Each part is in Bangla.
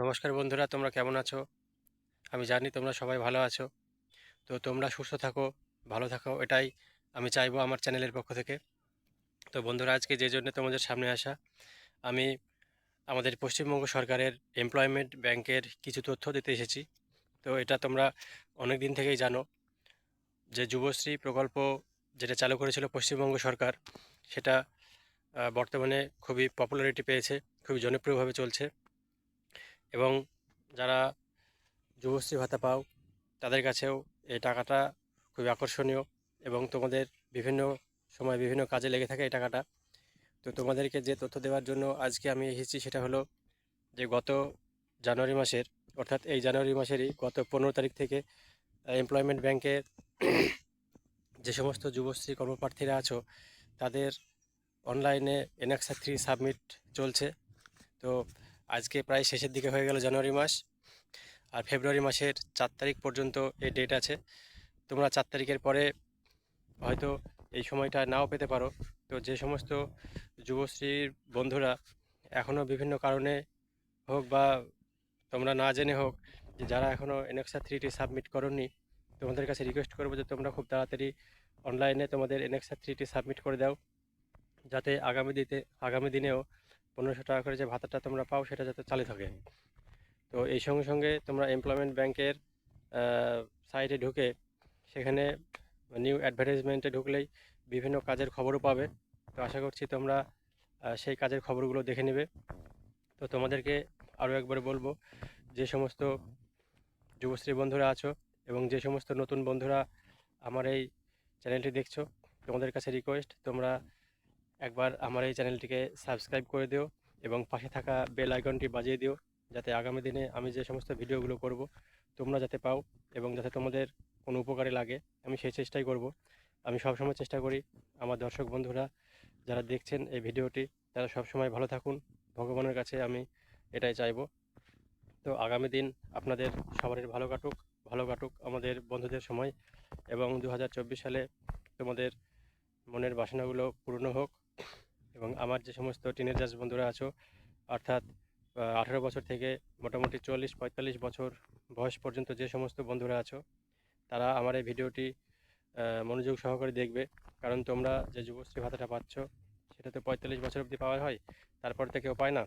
নমস্কার বন্ধুরা, তোমরা কেমন আছো? আমি জানি তোমরা সবাই ভালো আছো। তো তোমরা সুস্থ থাকো, ভালো থাকো, এটাই আমি চাইব আমার চ্যানেলের পক্ষ থেকে। তো বন্ধুরা, আজকে যে জন্য তোমাদের সামনে আসা, আমি আমাদের পশ্চিমবঙ্গ সরকারের এমপ্লয়মেন্ট ব্যাংকের কিছু তথ্য দিতে এসেছি। তো এটা তোমরা অনেক দিন থেকেই জানো যে যুবশ্রী প্রকল্প যেটা চালু করেছিল পশ্চিমবঙ্গ সরকার, সেটা বর্তমানে খুবই পপুলারিটি পেয়েছে, খুবই জনপ্রিয়ভাবে চলছে। এবং যারা যুবশ্রী ভাতা পাও, তাদের কাছেও এই টাকাটা খুবই আকর্ষণীয় এবং তোমাদের বিভিন্ন সময় বিভিন্ন কাজে লেগে থাকে এই টাকাটা। তো তোমাদেরকে যে তথ্য দেওয়ার জন্য আজকে আমি এসেছি সেটা হলো যে গত জানুয়ারি মাসের, অর্থাৎ এই জানুয়ারি মাসেরই গত পনেরো তারিখ থেকে এমপ্লয়মেন্ট ব্যাংকের যে সমস্ত যুবশ্রী কর্মপ্রার্থীরা আছো, তাদের অনলাইনে এনএক্সা থ্রি সাবমিট চলছে। তো আজকে প্রায় শেষের দিকে হয়ে গেল জানুয়ারি মাস। আর ফেব্রুয়ারি মাসের চার তারিখ পর্যন্ত এই ডেট আছে। তোমরা চার তারিখের পরে হয়তো এই সময়টা নাও পেতে পারো। তো যে সমস্ত যুবশ্রীর বন্ধুরা এখনও বিভিন্ন কারণে হোক বা তোমরা না জেনে হোক যে যারা এখনও এনএক্সা থ্রিটি সাবমিট করনি, তোমাদের কাছে রিকোয়েস্ট করব যে তোমরা খুব তাড়াতাড়ি অনলাইনে তোমাদের এনএক্সা থ্রিটি সাবমিট করে দাও। যাতে আগামী দিতে, আগামী দিনেও পনেরোশো টাকা করে যে ভাতাটা তোমরা পাও সেটা যাতে চালু থাকে। তো এই সঙ্গে সঙ্গে তোমরা এমপ্লয়মেন্ট ব্যাংকের সাইটে ঢুকে সেখানে নিউ অ্যাডভার্টাইজমেন্টে ঢুকলেই বিভিন্ন কাজের খবরও পাবে। তো আশা করছি তোমরা সেই কাজের খবরগুলো দেখে নেবে। তো তোমাদেরকে আরও একবার বলব, যে সমস্ত যুবশ্রী বন্ধুরা আছো এবং যে সমস্ত নতুন বন্ধুরা আমার এই চ্যানেলটি দেখছ, তোমাদের কাছে রিকোয়েস্ট তোমরা একবার আমার এই চ্যানেলটিকে সাবস্ক্রাইব করে দিও এবং পাশে থাকা বেল আইকনটি বাজিয়ে দিও যাতে আগামী দিনে আমি যে সমস্ত ভিডিওগুলো করব তোমরা যাতে পাও এবং যাতে তোমাদের কোনো উপকারে লাগে, আমি সেই চেষ্টাই করব। আমি সবসময় চেষ্টা করি আমার দর্শক বন্ধুরা যারা দেখছেন এই ভিডিওটি, তারা সবসময় ভালো থাকুন। ভগবানের কাছে আমি এটাই চাইব। তো আগামী দিন আপনাদের সবারই ভালো কাটুক ভালো কাটুক আমাদের বন্ধুদের সময় এবং দু হাজার চব্বিশ সালে তোমাদের মনের বাসনাগুলো পূর্ণ হোক। এবং আমার যে সমস্ত টিনেজার্স বন্ধুরা আছো, অর্থাৎ আঠেরো বছর থেকে মোটামুটি চল্লিশ, পঁয়তাল্লিশ বছর বয়স পর্যন্ত যে সমস্ত বন্ধুরা আছো, তারা আমার এই ভিডিওটি মনোযোগ সহকারে দেখবে। কারণ তোমরা যে যুবশ্রী ভাতাটা পাচ্ছ, সেটা তো পঁয়তাল্লিশ বছর অবধি পাওয়া হয়, তারপর তো কেউ পায় না।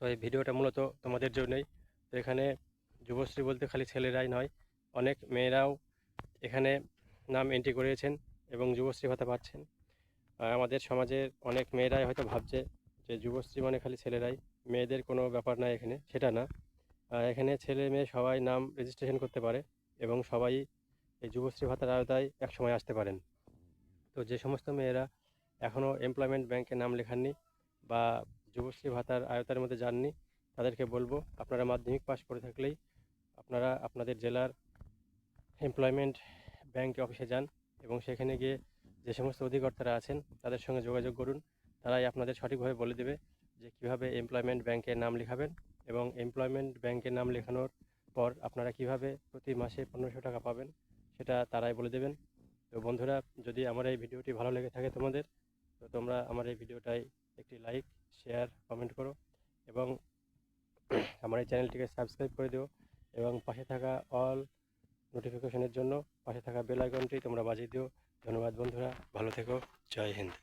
তো এই ভিডিওটা মূলত তোমাদের জন্যই। তো এখানে যুবশ্রী বলতে খালি ছেলেরাই নয়, অনেক মেয়েরাও এখানে নাম এন্ট্রি করিয়েছেন এবং যুবশ্রী ভাতা পাচ্ছেন। আমাদের সমাজের অনেক মেয়েরাই হয়তো ভাবছে যে যুবশ্রী মানে খালি ছেলেরাই, মেয়েদের কোনো ব্যাপার না এখানে, সেটা না। এখানে ছেলে মেয়ে সবাই নাম রেজিস্ট্রেশন করতে পারে এবং সবাই এই যুবশ্রী ভাতার আওতায় একসময় আসতে পারেন। তো যে সমস্ত মেয়েরা এখনও এমপ্লয়মেন্ট ব্যাংকে নাম লেখাননি বা যুবশ্রী ভাতার আয়তার মধ্যে যাননি, তাদেরকে বলব আপনারা মাধ্যমিক পাস করে থাকলেই আপনারা আপনাদের জেলার এমপ্লয়মেন্ট ব্যাংক অফিসে যান এবং সেখানে গিয়ে যে সমস্ত অধিকর্তারা আছেন, তাদের সঙ্গে যোগাযোগ করুন। তারাই আপনাদের সঠিকভাবে বলে দেবে যে কীভাবে এমপ্লয়মেন্ট ব্যাংকে নাম লেখাবেন এবং এমপ্লয়মেন্ট ব্যাংকে নাম লেখানোর পর আপনারা কীভাবে প্রতি মাসে পনেরোশো টাকা পাবেন সেটা তারাই বলে দেবেন। তো বন্ধুরা, যদি আমার এই ভিডিওটি ভালো লেগে থাকে তোমাদের, তো তোমরা আমার এই ভিডিওটাই একটি লাইক শেয়ার কমেন্ট করো এবং আমার এই চ্যানেলটিকে সাবস্ক্রাইব করে দিও এবং পাশে থাকা অল নোটিফিকেশনের জন্য পাশে থাকা বেল আইকনটি তোমরা বাজিয়ে দিও। ধন্যবাদ বন্ধুরা ভালো থেকো জয় হিন্দ।